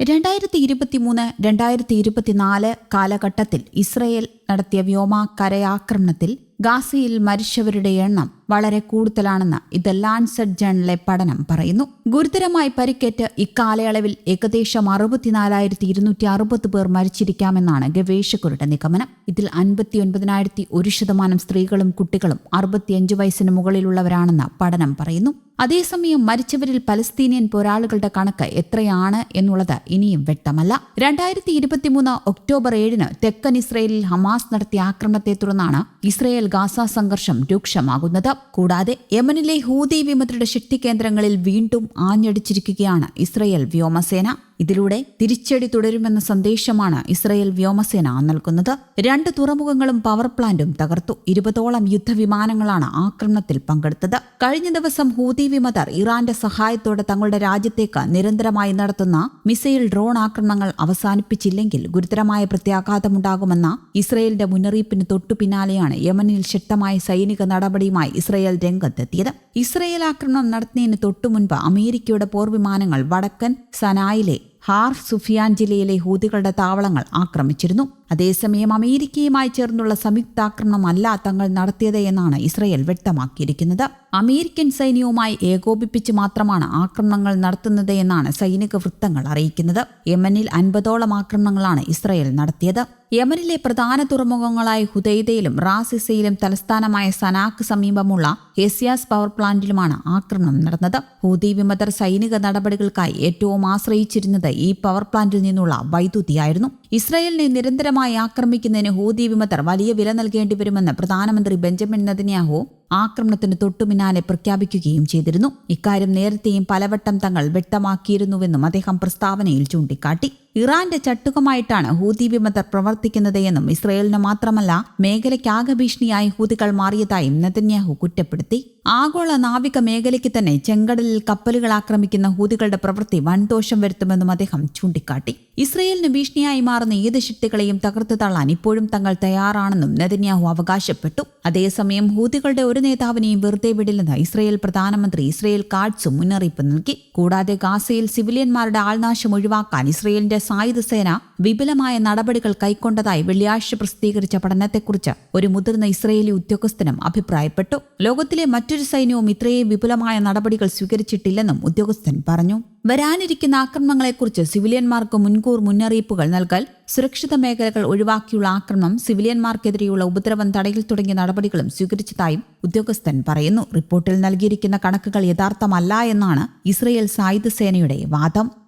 രണ്ടായിരത്തി ഇരുപത്തിമൂന്ന് രണ്ടായിരത്തി ഇരുപത്തിനാല് കാലഘട്ടത്തിൽ ഇസ്രയേൽ നടത്തിയ വ്യോമാക്കരയാക്രമണത്തിൽ ഗാസയിൽ മരിച്ചവരുടെ എണ്ണം വളരെ കൂടുതലാണെന്ന് ഇത് ലാൻസെറ്റ് ജേണലിലെ പഠനം പറയുന്നു. ഗുരുതരമായി പരിക്കേറ്റ് ഇക്കാലയളവിൽ ഏകദേശം അറുപത്തിനാലായിരത്തി ഇരുന്നൂറ്റി അറുപത് പേർ മരിച്ചിരിക്കാമെന്നാണ് ഗവേഷകരുടെ നിഗമനം. ഇതിൽ അൻപത്തിയൊൻപതിനായിരത്തി ഒരു ശതമാനം സ്ത്രീകളും കുട്ടികളും അറുപത്തിയഞ്ച് വയസ്സിന് മുകളിലുള്ളവരാണെന്ന് പഠനം പറയുന്നു. അതേസമയം മരിച്ചവരിൽ പലസ്തീനിയൻ പോരാളികളുടെ കണക്ക് എത്രയാണ് എന്നുള്ളത് ഇനിയും വ്യക്തമല്ല. രണ്ടായിരത്തി ഇരുപത്തിമൂന്ന് ഒക്ടോബർ ഏഴിന് തെക്കൻ ഇസ്രയേലിൽ ഹമാസ് നടത്തിയ ആക്രമണത്തെ തുടർന്നാണ് ഇസ്രയേൽ ഗാസ സംഘർഷം രൂക്ഷമാകുന്നത്. കൂടാതെ യമനിലെ ഹൂതി വിമതരുടെ ശക്തി കേന്ദ്രങ്ങളിൽ വീണ്ടും ആഞ്ഞടിച്ചിരിക്കുകയാണ് ഇസ്രയേൽ വ്യോമസേന. ഇതിലൂടെ തിരിച്ചടി തുടരുമെന്ന സന്ദേശമാണ് ഇസ്രയേൽ വ്യോമസേന നൽകുന്നത്. രണ്ട് തുറമുഖങ്ങളും പവർ പ്ലാന്റും തകർത്തു. ഇരുപതോളം യുദ്ധവിമാനങ്ങളാണ് ആക്രമണത്തിൽ പങ്കെടുത്തത്. കഴിഞ്ഞ ദിവസം ഹൂതി വിമതർ ഇറാന്റെ സഹായത്തോടെ തങ്ങളുടെ രാജ്യത്തേക്ക് നിരന്തരമായി നടത്തുന്ന മിസൈൽ ഡ്രോൺ ആക്രമണങ്ങൾ അവസാനിപ്പിച്ചില്ലെങ്കിൽ ഗുരുതരമായ പ്രത്യാഘാതമുണ്ടാകുമെന്ന ഇസ്രയേലിന്റെ മുന്നറിയിപ്പിന് തൊട്ടു പിന്നാലെയാണ് യമനിൽ ശക്തമായ സൈനിക നടപടിയുമായി ഇസ്രയേൽ രംഗത്തെത്തിയത്. ഇസ്രയേൽ ആക്രമണം നടത്തുന്നതിന് തൊട്ടുമുൻപ് അമേരിക്കയുടെ പോർവിമാനങ്ങൾ വടക്കൻ സനായിലെ ഹാർ സുഫിയാൻ ജില്ലയിലെ ഹൂതികളുടെ താവളങ്ങൾ ആക്രമിച്ചിരുന്നു. അതേസമയം അമേരിക്കയുമായി ചേർന്നുള്ള സംയുക്താക്രമണമല്ല തങ്ങൾ നടത്തിയത് എന്നാണ് ഇസ്രയേൽ വ്യക്തമാക്കിയിരിക്കുന്നത്. അമേരിക്കൻ സൈന്യവുമായി ഏകോപിപ്പിച്ച് മാത്രമാണ് ആക്രമണങ്ങൾ നടത്തുന്നത് എന്നാണ് സൈനിക വൃത്തങ്ങൾ അറിയിക്കുന്നത്. യമനിൽ അൻപതോളം ആക്രമണങ്ങളാണ് ഇസ്രയേൽ നടത്തിയത്. യമനിലെ പ്രധാന തുറമുഖങ്ങളായ ഹുദൈദയിലും റാസിസയിലും തലസ്ഥാനമായ സനാക്ക് സമീപമുള്ള ഹെസിയാസ് പവർ പ്ലാന്റിലുമാണ് ആക്രമണം നടന്നത്. ഹൂതി വിമതർ സൈനിക നടപടികൾക്കായി ഏറ്റവും ആശ്രയിച്ചിരുന്നത് ഈ പവർ പ്ലാന്റിൽ നിന്നുള്ള വൈദ്യുതിയായിരുന്നു. ഇസ്രായേലിനെ നിരന്തരമായി ആക്രമിക്കുന്നതിന് ഹൂതി വിമതർ വലിയ വില നൽകേണ്ടി വരുമെന്ന് പ്രധാനമന്ത്രി ബെഞ്ചമിൻ നെതന്യാഹു ആക്രമണത്തിന് തൊട്ടുപിന്നാലെ പ്രഖ്യാപിക്കുകയും ചെയ്തിരുന്നു. ഇക്കാര്യം നേരത്തെയും പലവട്ടം തങ്ങൾ വ്യക്തമാക്കിയിരുന്നുവെന്നും അദ്ദേഹം പ്രസ്താവനയിൽ ചൂണ്ടിക്കാട്ടി. ഇറാന്റെ ചട്ടുകമായിട്ടാണ് ഹൂതി വിമതർ പ്രവർത്തിക്കുന്നത് എന്നും ഇസ്രയേലിന് മാത്രമല്ല മേഖലയ്ക്കാകെ ഭീഷണിയായി ഹൂതികൾ മാറിയതായും നെതന്യാഹു കുറ്റപ്പെടുത്തി. ആഗോള നാവിക മേഖലയ്ക്ക് തന്നെ ചെങ്കടലിൽ കപ്പലുകൾ ആക്രമിക്കുന്ന ഹൂതികളുടെ പ്രവൃത്തി വൻദോഷം വരുത്തുമെന്നും അദ്ദേഹം ചൂണ്ടിക്കാട്ടി. ഇസ്രയേലിന് ഭീഷണിയായി മാറുന്ന ഏത് ശക്തികളെയും തകർത്തു തള്ളാൻ ഇപ്പോഴും തങ്ങൾ തയ്യാറാണെന്നും നെതന്യാഹു അവകാശപ്പെട്ടു. അതേസമയം ഹൂതികളുടെ ഒരു നേതാവിനെയും വെറുതെ വിടില്ലെന്ന് ഇസ്രയേൽ പ്രധാനമന്ത്രി ഇസ്രയേൽ കാഡ്സും മുന്നറിയിപ്പ് നൽകി. കൂടാതെ ഗാസയിൽ സിവിലിയന്മാരുടെ ആൾനാശം ഒഴിവാക്കാൻ ഇസ്രയേലിന്റെ സായുധ സേന വിപുലമായ നടപടികൾ കൈക്കൊണ്ടതായി വെള്ളിയാഴ്ച പ്രസിദ്ധീകരിച്ച പഠനത്തെക്കുറിച്ച് ഒരു മുതിർന്ന ഇസ്രയേലി ഉദ്യോഗസ്ഥനും അഭിപ്രായപ്പെട്ടു. ലോകത്തിലെ മറ്റൊരു സൈന്യവും ഇത്രയും വിപുലമായ നടപടികൾ സ്വീകരിച്ചിട്ടില്ലെന്നും ഉദ്യോഗസ്ഥൻ പറഞ്ഞു. വരാനിരിക്കുന്ന ആക്രമണങ്ങളെക്കുറിച്ച് സിവിലിയന്മാർക്ക് മുൻകൂർ മുന്നറിയിപ്പുകൾ നൽകൽ സുരക്ഷിത മേഖലകൾ ഒഴിവാക്കിയുള്ള ആക്രമണം സിവിലിയന്മാർക്കെതിരെയുള്ള ഉപദ്രവം തടയൽ തുടങ്ങിയ നടപടികളും സ്വീകരിച്ചതായും ഉദ്യോഗസ്ഥൻ പറയുന്നു. റിപ്പോർട്ടിൽ നൽകിയിരിക്കുന്ന കണക്കുകൾ യഥാർത്ഥമല്ല എന്നാണ് ഇസ്രയേൽ സായുധ സേനയുടെ വാദം.